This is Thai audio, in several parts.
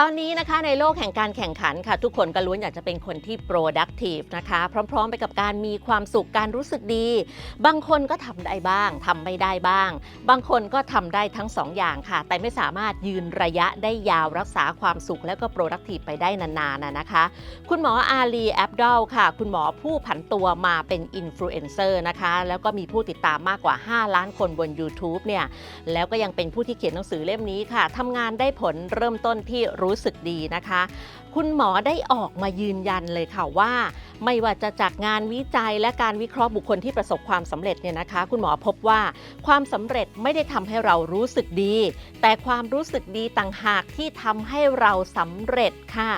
ตอนนี้นะคะในโลกแห่งการแข่งขันค่ะ ทุกคนก็ล้วนอยากจะเป็นคนที่ productive นะคะ พร้อม ๆ ไปกับการมีความสุขการรู้สึกดี บางคนก็ทำได้บ้างทำไม่ได้บ้าง บางคนก็ทำได้ทั้งสองอย่างค่ะ แต่ไม่สามารถยืนระยะได้ยาวรักษาความสุขและก็ productive ไปได้นานๆนะคะ คุณหมออาลีแอปดอลค่ะ คุณหมอผู้ผันตัวมาเป็นอินฟลูเอนเซอร์นะคะ แล้วก็มีผู้ติดตามมากกว่า 5 ล้านคนบน YouTube เนี่ยแล้วก็ยังเป็นผู้ที่เขียนหนังสือเล่มนี้ค่ะทำงานได้ผลเริ่มต้นที่รูู้สึกดีนะคะ คุณหมอได้ออกมายืนยันเลยค่ะว่า ไม่ว่าจะจากงานวิจัยและการวิเคราะห์บุคคลที่ประสบความสำเร็จเนี่ยนะคะ คุณหมอพบว่าความสำเร็จไม่ได้ทำให้เรารู้สึกดี แต่ความรู้สึกดีต่างหากที่ทำให้เราสำเร็จค่ะ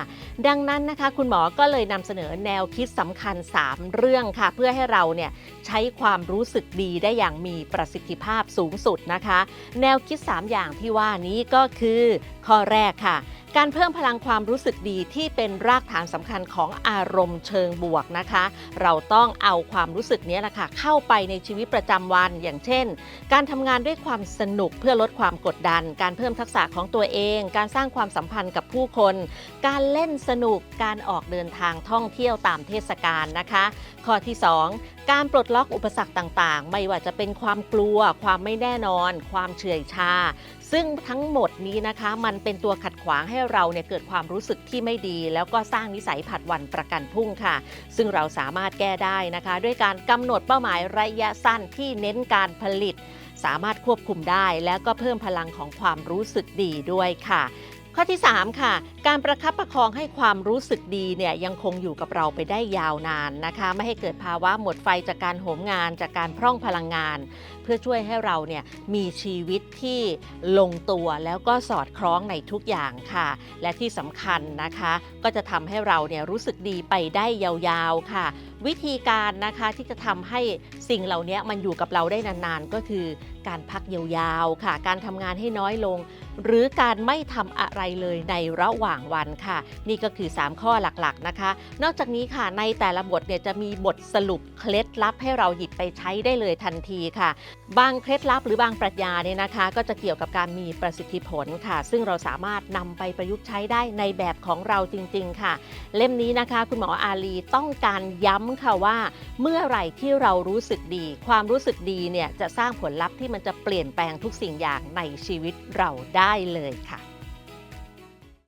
ดังนั้นนะคะคุณหมอก็เลยนำเสนอแนวคิดสำคัญ 3 เรื่องค่ะ เพื่อให้เราเนี่ยใช้ความรู้สึกดีได้อย่างมีประสิทธิภาพสูงสุดนะคะ แนวคิด 3 อย่างที่ว่านี้ก็คือ ข้อแรกค่ะการเพิ่มพลังความรู้สึกดีที่เป็นรากฐานสำคัญของอารมณ์เชิงบวกนะคะ เราต้องเอาความรู้สึกนี้แหละค่ะเข้าไปในชีวิตประจำวัน อย่างเช่น การทำงานด้วยความสนุกเพื่อลดความกดดัน การเพิ่มทักษะของตัวเอง การสร้างความสัมพันธ์กับผู้คน การเล่นสนุกการออกเดินทางท่องเที่ยวตามเทศกาลนะคะ ข้อที่ 2 การปลดล็อกอุปสรรคต่างๆ ไม่ว่าจะเป็นความกลัว ความไม่แน่นอน ความเฉื่อยชา ซึ่งทั้งหมดนี้นะคะมันเป็นตัวขัดขวางให้เราเนี่ยเกิดความรู้สึกที่ไม่ดี แล้วก็สร้างนิสัยผัดวันประกันพรุ่งค่ะ ซึ่งเราสามารถแก้ได้นะคะ ด้วยการกำหนดเป้าหมายระยะสั้นที่เน้นการผลิตสามารถควบคุมได้แล้วก็เพิ่มพลังของความรู้สึกดีด้วยค่ะ ข้อที่ 3 ค่ะ การประคับประคองให้ความรู้สึกดีเนี่ยยังคงอยู่กับเราไปได้ยาวนานนะคะ ไม่ให้เกิดภาวะหมดไฟจากการโหมงานจากการพร่องพลังงาน พื่อช่วยให้เราเนี่ยมีชีวิตที่ลงตัวแล้วก็สอดคล้องในทุกอย่างค่ะ และที่สำคัญนะคะ ก็จะทำให้เราเนี่ยรู้สึกดีไปได้ยาวๆค่ะ วิธีการนะคะที่จะทำให้สิ่งเหล่านี้มันอยู่กับเราได้นานๆ ก็คือการพักยาวๆค่ะ การทำงานให้น้อยลง หรือการไม่ทำอะไรเลยในระหว่างวันค่ะ นี่ก็คือ 3 ข้อหลักๆนะคะ นอกจากนี้ค่ะในแต่ละบทเนี่ยจะมีบทสรุปเคล็ดลับให้เราหยิบไปใช้ได้เลยทันทีค่ะบางเคล็ดลับหรือบางปรัชญาเนี่ยนะคะ ก็จะเกี่ยวกับการมีประสิทธิผลค่ะ ซึ่งเราสามารถนำไปประยุกต์ใช้ได้ในแบบของเราจริง ๆ ค่ะ เล่มนี้นะคะ คุณหมออาลีต้องการย้ำค่ะว่า เมื่อไหร่ที่เรารู้สึกดี ความรู้สึกดีเนี่ยจะสร้างผลลัพธ์ที่มันจะเปลี่ยนแปลงทุกสิ่งอย่างในชีวิตเราได้เลยค่ะ